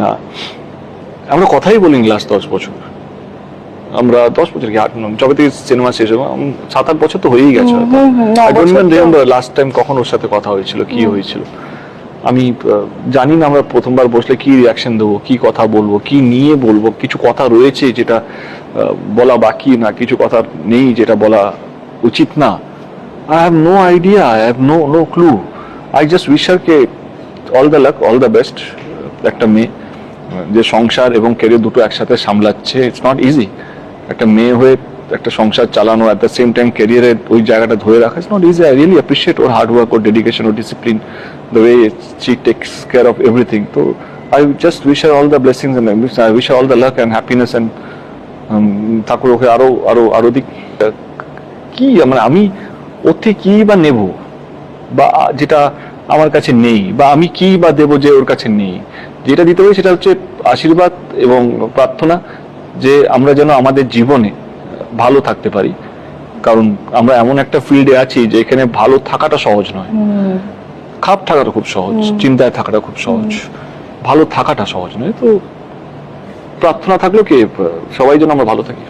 না। আমরা কথাই বলিনি লাস্ট দশ বছর। আমরা দশ বছর কি আট যবে থেকে সিনেমা শেষ উম, সাত আট বছর তো হয়েই গেছে লাস্ট টাইম কখন ওর সাথে কথা হয়েছিল কি হয়েছিল। আমি জানি না আমরা প্রথমবার বসলে কি রিয়াকশন দেবো কি কথা বলব কি নিয়ে বলব কিছু কথা রয়েছে যেটা বলা বাকি না কিছু কথা নেই যেটা বলা উচিত না। I have no idea I have no no clue I just wish K all the luck all the best একটা মেয়ে। যে সংসার এবং কেরিয়ার দুটো একসাথে সামলাচ্ছে ইটস নট ইজি একটা মেয়ে হয়ে একটা সংসার চালানো অ্যাট দ্য সেম টাইম ক্যারিয়ারের ওই জায়গাটা ধরে রাখা it's not easy I really appreciate or hard work ওর dedication or discipline the way she takes care of everything তো I just wish R all the blessings I wish all the luck and happiness and ঠাকুর ওকে আরও আরও আরও দিক। কি মানে আমি ওর থেকে কি বা নেব? বা যেটা আমার কাছে নেই, বা আমি কি বা দেব যে ওর কাছে নেই? যেটা দিতে পারি সেটা হচ্ছে আশীর্বাদ এবং প্রার্থনা যে আমরা যেন আমাদের জীবনে ভালো থাকতে পারি। কারণ আমরা এমন একটা ফিল্ডে আছি যে এখানে ভালো থাকাটা সহজ নয়। খাপ থাকাটা খুব সহজ চিন্তায় থাকাটা খুব সহজ ভালো থাকাটা সহজ নয়। তো প্রার্থনা থাকলেও কি সবাই যেন আমরা ভালো থাকি।